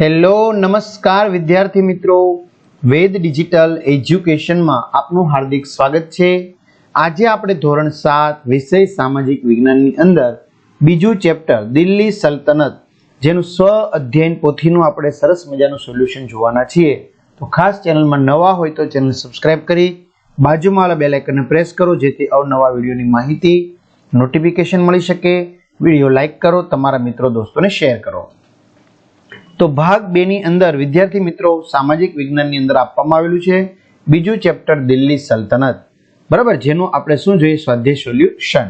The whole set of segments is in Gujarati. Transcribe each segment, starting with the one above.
હેલો, નમસ્કાર વિદ્યાર્થી મિત્રો. વેદ ડિજિટલ એજ્યુકેશનમાં આપનું હાર્દિક સ્વાગત છે. આજે આપણે ધોરણ સાત વિષય સામાજિક વિજ્ઞાનની અંદર બીજું ચેપ્ટર દિલ્હી સલ્તનત, જેનું સ્વ અધ્યયન પોથીનું આપણે સરસ મજાનું સોલ્યુશન જોવાના છીએ. તો ખાસ ચેનલમાં નવા હોય તો ચેનલ સબસ્ક્રાઇબ કરી, બાજુમાં આવેલા બેલ આઇકનને પ્રેસ કરો, જેથી અવનવા વિડીયોની માહિતી, નોટિફિકેશન મળી શકે. વીડિયો લાઇક કરો, તમારા મિત્રો, દોસ્તોને શેર કરો. તો ભાગ બે ની અંદર વિદ્યાર્થી મિત્રો સામાજિક વિજ્ઞાનની અંદર આપવામાં આવેલું છે. બીજું ચેપ્ટર દિલ્હી સલ્તનત. બરાબર? જેનું આપણે શું જોઈએ? સ્વાધ્યાય સોલ્યુશન.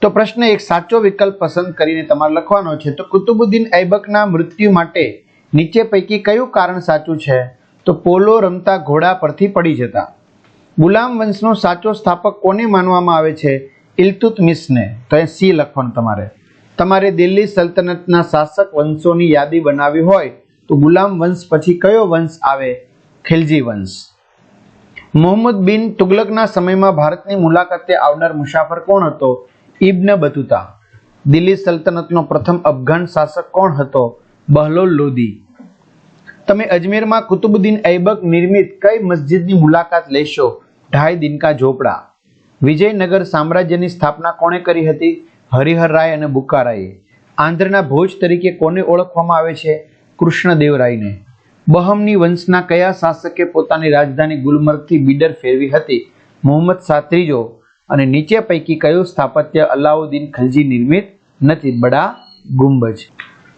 તો પ્રશ્ન એક, સાચો વિકલ્પ પસંદ કરીને તમારે લખવાનો છે, તો કુતુબુદ્દીન ઐબકના મૃત્યુ માટે નીચે પૈકી કયું કારણ સાચું છે? તો પોલો રમતા ઘોડા પરથી પડી જતા. ગુલામ વંશનો સાચો સ્થાપક કોને માનવામાં આવે છે? ઇલ્તુતમિશને તો એ સી લખવાનું તમારે. તમારે દિલ્હી સલ્તનતના શાસક વંશોની યાદી બનાવવી હોય તો ગુલામ વંશ પછી કયો વંશ આવે? ખિલજી વંશ. મોહમ્મદ બિન તુગલકના સમયમાં ભારતની મુલાકાતે આવનાર મુસાફર કોણ હતો? ઇબ્ન બતુતા. દિલ્હી સલ્તનતનો પ્રથમ અફઘાન શાસક કોણ હતો? બહલોલ લોધી તમે અજમેરમાં કુતુબુદ્દીન ઐબક નિર્મિત કઈ મસ્જિદની મુલાકાત લેશો? ઢાઈ દિનકા ઝોપડા. વિજયનગર સામ્રાજ્યની સ્થાપના કોણે કરી હતી? હરિહર રાય અને બુકારાએ આંધ્રના ભોજ તરીકે કોને ઓળખવામાં આવે છે? કૃષ્ણદેવરાયને બહમની વંશના કયા શાસકે પોતાની રાજધાની ગુલમર્ગથી બીડર ફેરવી હતી? મોહમ્મદ સાત્રીજો અને નીચે પૈકી કયું સ્થાપત્ય અલાઉદ્દીન ખલજી નિર્મિત નથી? બડા ગુંબજ.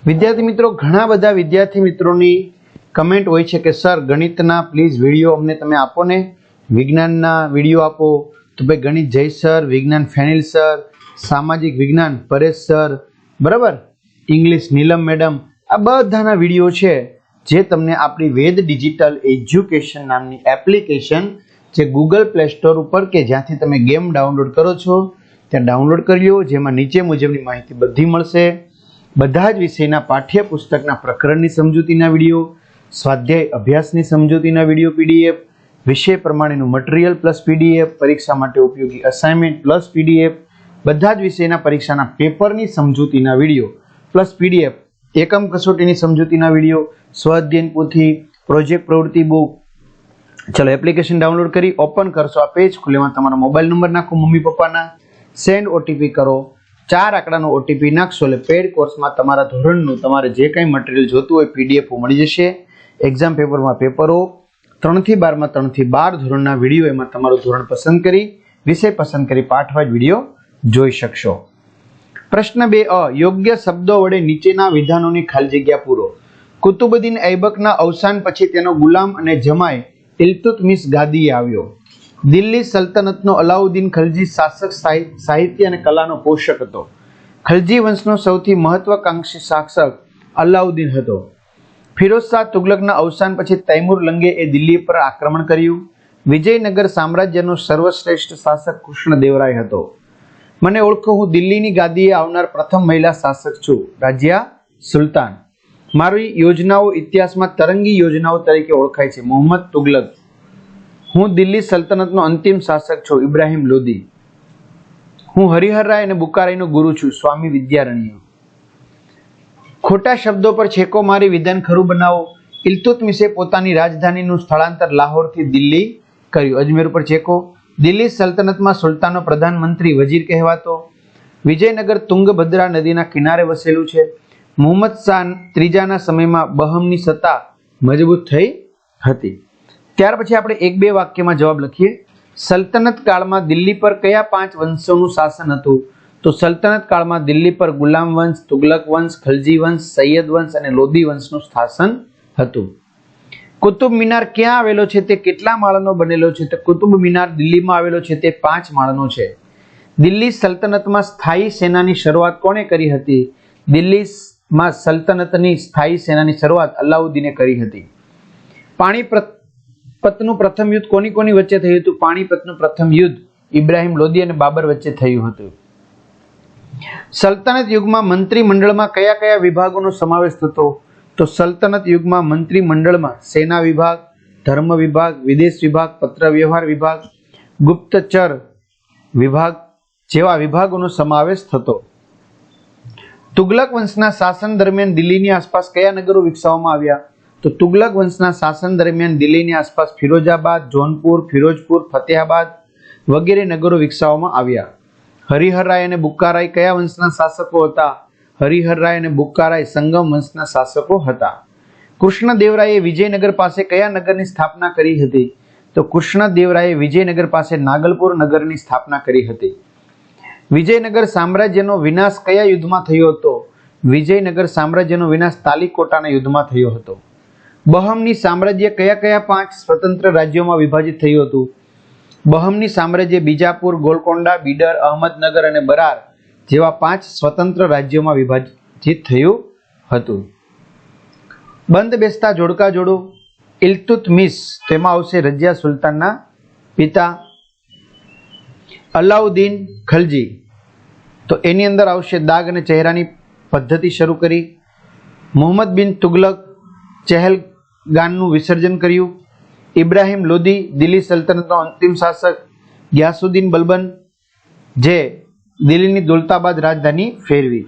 વિદ્યાર્થી મિત્રો, ઘણા બધા વિદ્યાર્થી મિત્રોની કમેન્ટ હોય છે કે, સર, ગણિતના પ્લીઝ વીડિયો અમને તમે આપો ને. વિજ્ઞાનના વીડિયો આપો. તો ભાઈ, ગણિત જય સર, વિજ્ઞાન ફેનિલ સર સામાજિક વિજ્ઞાન, પરેશ સર, બરાબર? ઇંગ્લિશ નીલમ મેડમ આ બધાના વીડિયો છે જે તમને આપણી વેદ ડિજિટલ એજ્યુકેશન નામની એપ્લિકેશન જે ગૂગલ પ્લે સ્ટોર ઉપર કે જ્યાંથી તમે ગેમ ડાઉનલોડ કરો છો, ત્યાં ડાઉનલોડ કરી લો, જેમાં નીચે મુજબની માહિતી બધી મળશે. બધા જ વિષયના પાઠ્યપુસ્તકના પ્રકરણની સમજૂતીના વીડિયો, સ્વાધ્યાય અભ્યાસની સમજૂતીના વીડિયો પીડીએફ વિષય પ્રમાણેનું મટીરિયલ પ્લસ પીડીએફ પરીક્ષા માટે ઉપયોગી અસાઇનમેન્ટ પ્લસ પીડીએફ બધા જ વિષયના પરીક્ષાના પેપરની સમજૂતીના વીડિયો, પ્લસ પીડીએફ, એકમ કસોટીની સમજૂતીના વીડિયો, સ્વાધ્યાયન પોથી, પ્રોજેક્ટ પ્રવૃત્તિ બુક. ચલો, એપ્લિકેશન ડાઉનલોડ કરી, ઓપન કરશો આ પેજ ખુલ્લેમાં તમારો મોબાઈલ નંબર નાખો મમ્મી પપ્પાના. સેન્ડ ઓટીપી કરો. ચાર આંકડાનો ઓટીપી નાખશો એટલે પેડ કોર્સમાં તમારા ધોરણનું, તમારે જે કંઈ મટીરિયલ જોતું હોય પીડીએફ મળી જશે. એક્ઝામ પેપરમાં પેપરો. ત્રણથી બારમાં ત્રણથી બાર ધોરણના વીડિયો એમાં તમારું ધોરણ પસંદ કરી, વિષય પસંદ કરી પાઠવા જ વીડિયો જોઈ શકશો. પ્રશ્ન બે, અ, યોગ્ય શબ્દો વડે નીચેના વિધાનોની ખાલી જગ્યા પૂરો. કુતુબુદ્દીન ઐબકના અવસાન પછી તેનો ગુલામ અને જમાય ઇલ્તુતમિસ ગાદીએ આવ્યો. દિલ્હી સલ્તનતનો અલાઉદ્દીન ખલજી શાસક સાહિ- સાહિત્ય અને કલાનો પોષક હતો. ખલજી વંશનો સૌથી મહત્વકાંક્ષી શાસક અલાઉદ્દીન હતો. ફિરોઝ શાહ તુગલકના અવસાન પછી તૈમુર લંગે એ દિલ્હી પર આક્રમણ કર્યું. વિજયનગર સામ્રાજ્યનો સર્વશ્રેષ્ઠ શાસક કૃષ્ણદેવરાય હતો. મને ઓળખો, હું દિલ્હીની ગાદીએ આવનાર પ્રથમ મહિલા શાસક છું, રાજ્યા સુલતાન. મારી યોજનાઓ ઇતિહાસમાં તરંગી યોજનાઓ તરીકે ઓળખાય છે. મોહમ્મદ તુગલક. હું દિલ્હી સલ્તનતનો અંતિમ શાસક છું, ઇબ્રાહિમ લોદી. હું હરિહર રાય અને બુકારાઈનો ગુરુ છું, સ્વામી વિદ્યારણ્ય. ખોટા શબ્દો પર છેકો મારી વિધાન ખરું બનાવો. ઇલ્તુતમિશે પોતાની રાજધાનીનું સ્થળાંતર લાહોરથી દિલ્હી કર્યું. અજમેર ઉપર છેકો. દિલ્હી સલ્તનતમાં સુલતાનનો પ્રધાનમંત્રી વજીર કહેવાતો. વિજયનગર તુંગભદ્રા નદીના કિનારે વસેલું છે. મુહમ્મદ શાહ ત્રીજાના સમયમાં બહમની સત્તા મજબૂત થઈ હતી. ત્યાર પછી આપણે એક બે વાક્યમાં જવાબ લખીએ. સલ્તનત કાળમાં દિલ્હી પર કયા પાંચ વંશોનું શાસન હતું? તો સલ્તનત કાળમાં દિલ્હી પર ગુલામ વંશ, તુગલક વંશ, ખલજી વંશ, સૈયદ વંશ અને લોધી વંશનું શાસન હતું. કુતુબ મિનાર ક્યાં આવેલો છે તે કેટલા માળનો બનેલો છે તો કુતુબ મિનાર દિલ્હીમાં આવેલો છે તે પાંચ માળનો છે. દિલ્હી સલ્તનતમાં સ્થાયી સેનાની શરૂઆત કોણે કરી હતી? દિલ્હીમાં સલ્તનતની સ્થાયી સેનાની શરૂઆત અલાઉદ્દીને કરી હતી. પાણીપતનું પ્રથમ યુદ્ધ કોની કોની વચ્ચે થયું હતું? પાણીપતનું પ્રથમ યુદ્ધ ઇબ્રાહિમ લોદી અને બાબર વચ્ચે થયું હતું. સલ્તનત યુગમાં મંત્રીમંડળમાં કયા કયા વિભાગોનો સમાવેશ થતો? તો સલ્તનત યુગમાં મંત્રીમંડળમાં સેના વિભાગ, ધર્મ વિભાગ, વિદેશ વિભાગ, પત્ર વ્યવહાર વિભાગ, ગુપ્તચર વિભાગ જેવા વિભાગોનો સમાવેશ થતો. તુગલક વંશના શાસન દરમિયાન દિલ્હીની આસપાસ કયા નગરો વિકસાવવામાં આવ્યા? તો તુગલક વંશના શાસન દરમિયાન દિલ્હીની આસપાસ ફિરોજાબાદ, જોનપુર, ફિરોજપુર, ફતેહાબાદ વગેરે નગરો વિકસાવવામાં આવ્યા. હરિહરરાય અને બુક્કારાય કયા વંશના શાસકો હતા? હરિહરરાય અને બુક્કારાય સંગમ વંશના શાસકો હતા. કૃષ્ણદેવરાયે વિજયનગર પાસે કયા નગરની સ્થાપના કરી હતી? તો કૃષ્ણદેવરાયે વિજયનગર પાસે નાગલપુર નગરની સ્થાપના કરી હતી. વિજયનગર સામ્રાજ્યનો વિનાશ કયા યુદ્ધમાં થયો હતો? વિજયનગર સામ્રાજ્યનો વિનાશ તાલીકોટાના યુદ્ધમાં થયો હતો. બહમની સામ્રાજ્ય કયા કયા પાંચ સ્વતંત્ર રાજ્યોમાં વિભાજિત થયું હતું? બહમની સામ્રાજ્ય બીજાપુર, ગોલકોંડા, બીડર, અહમદનગર અને બરાર. જેવા પાંચ સ્વતંત્ર રાજ્યોમાં વિભાજિત થયું હતું. બંધ બેસતા જોડકા જોડો ઇલતુતમિસ તેમાં આવશે રજિયા સુલતાનના પિતા અલાઉદ્દીન ખલજી. તો એની અંદર આવશે દાગ અને ચહેરાની પદ્ધતિ શરૂ કરી. મોહમ્મદ બિન તુગલક ચહેલગાનનું વિસર્જન કર્યું. ઇબ્રાહિમ લોદી દિલ્હી સલ્તનતનો અંતિમ શાસક ગ્યાસુદ્દીન બલબન, જે દિલ્હીની દોલતાબાદ રાજધાની ફેરવી.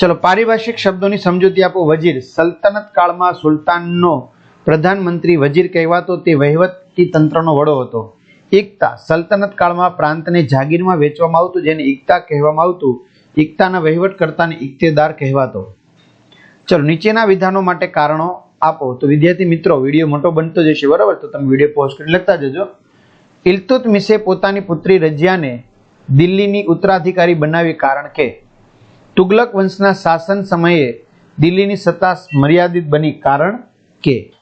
ચલો પારિભાષિક શબ્દોની સમજૂતી આપો. વજીર, સલ્તનત કાળમાં સુલતાનનો પ્રધાનમંત્રી વજીર કહેવાતો તે વહીવટી તંત્રનો વડો હતો. એકતા, સલ્તનત કાળમાં પ્રાંતને જાગીરમાં વેચવામાં આવતું, જેને એકતા કહેવામાં આવતું, એકતાના વહીવટકર્તાને ઇક્તેદાર કહેવાતો. ચલો નીચેના વિધાનો માટે કારણો આપો. તો વિદ્યાર્થી મિત્રો, વીડિયો મોટો બનતો જશે, બરાબર? તો તમે વીડિયો પોઝ કરી લખતા જજો. ઇલ્તુતમિશે પોતાની પુત્રી રજિયાને દિલ્હીની ઉત્તરાધિકારી બનાવી કારણ કે તુગલક વંશના શાસન સમયે દિલ્હીની સત્તા મર્યાદિત બની કારણ કે.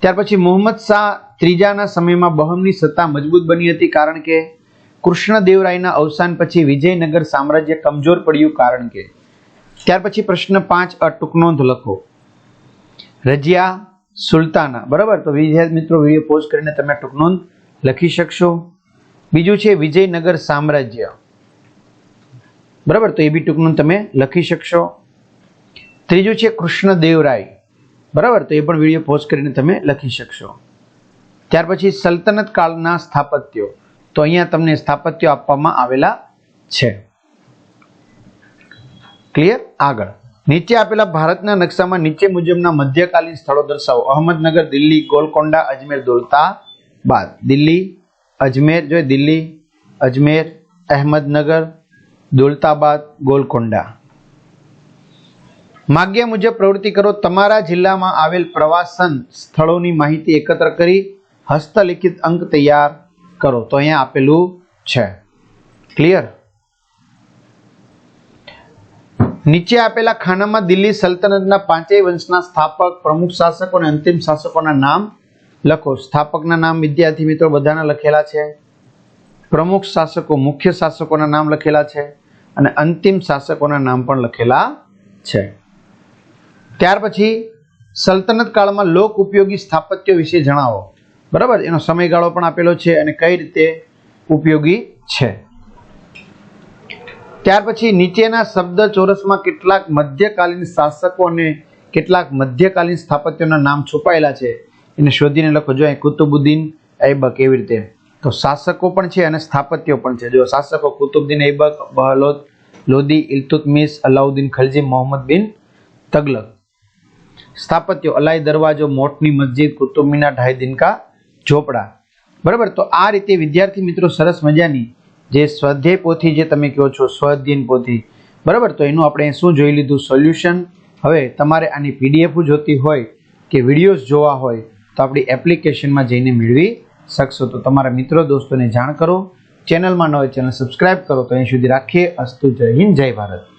ત્યાર પછી મોહમ્મદ શાહ ત્રીજાના સમયમાં બહમની સત્તા મજબૂત બની હતી કારણ કે કૃષ્ણદેવરાયના અવસાન પછી વિજયનગર સામ્રાજ્ય કમજોર પડ્યું કારણ કે. ત્યાર પછી પ્રશ્ન પાંચ અ લખો. રજિયા સુલતાના, બરાબર? તો વિદ્યાર્થી મિત્રો વીડિયો પોઝ કરીને તમે ટૂંક નોંધ લખી શકશો. બીજું છે વિજયનગર સામ્રાજ્ય. બરાબર? તો એ બી ટૂંકનું તમે લખી શકશો. ત્રીજું છે કૃષ્ણદેવરાય. બરાબર? તો એ પણ વીડિયો પોઝ કરીને તમે લખી શકશો. ત્યાર પછી સલ્તનત કાળના સ્થાપત્યો. તો અહીંયા તમને સ્થાપત્યો આપવામાં આવેલા છે. ક્લિયર આગળ. નીચે આપેલા ભારતના નકશામાં નીચે મુજબના મધ્યકાલીન સ્થળો દર્શાવો. અહમદનગર, દિલ્હી, ગોલકોંડા, અજમેર દોલતા બાદ દિલ્હી અજમેર જોઈએ દિલ્હી, અજમેર, અહેમદનગર, દોલતાબાદ, ગોલકોંડા. માગ્યા મુજબ પ્રવૃત્તિ કરો. તમારા જિલ્લામાં આવેલ પ્રવાસન સ્થળોની માહિતી એકત્ર કરી હસ્તલિખિત અંક તૈયાર કરો. તો અહીંયા આપેલું છે. ક્લિયર નીચે આપેલા ખાનામાં દિલ્હી સલ્તનતના પાંચેય વંશના સ્થાપક, પ્રમુખ શાસકો અને અંતિમ શાસકોના નામ લખો, સ્થાપકના નામ વિદ્યાર્થી મિત્રો બધાના લખેલા છે. પ્રમુખ શાસકો, મુખ્ય શાસકોના નામ લખેલા છે અને અંતિમ શાસકોના નામ પણ લખેલા છે. ત્યાર પછી સલ્તનત કાળમાં લોક ઉપયોગી સ્થાપત્યો વિશે જણાવો. બરાબર? એનો સમયગાળો પણ આપેલો છે અને કઈ રીતે ઉપયોગી છે? ત્યાર પછી નીચેના શબ્દ ચોરસમાં કેટલાક મધ્યકાલીન શાસકો અને કેટલાક મધ્યકાલીન સ્થાપત્યોના નામ છુપાયેલા છે. એને શોધીને લખો, જો અહીં કુતુબુદ્દીન ઐબક એવી રીતે. તો શાસકો પણ છે અને સ્થાપત્યો પણ છે. જો શાસકો કુતુબુદ્દીન ઐબક, બહલોદ, લોદી ઇલ્તુતમિશ અલાઉદ્દીન ખલજી, મોહમ્મદ બિન તગલક. સ્થાપત્યો, અલાઈ દરવાજો, મોટની મસ્જિદ કુતુબ મિનાર ઢાઈ દિનકા, ઝોપડા. બરાબર? તો આ રીતે વિદ્યાર્થી મિત્રો સરસ મજાની જે સ્વાધ્યાય પોથી જે તમે કહો છો સ્વાધ્યાયન પોથી. બરાબર? તો એનું આપણે શું જોઈ લીધું? સોલ્યુશન. હવે તમારે આની પીડીએફ જોતી હોય કે વિડીયોઝ જોવા હોય તો આપણી એપ્લિકેશનમાં જઈને મેળવી શકશો. તો તમારા મિત્રો, દોસ્તોને જાણ કરો. ચેનલમાં ન હોય ચેનલ સબસ્ક્રાઇબ કરો. તો અહીં સુધી રાખીએ. અસ્તુ જય હિન્દ, જય ભારત.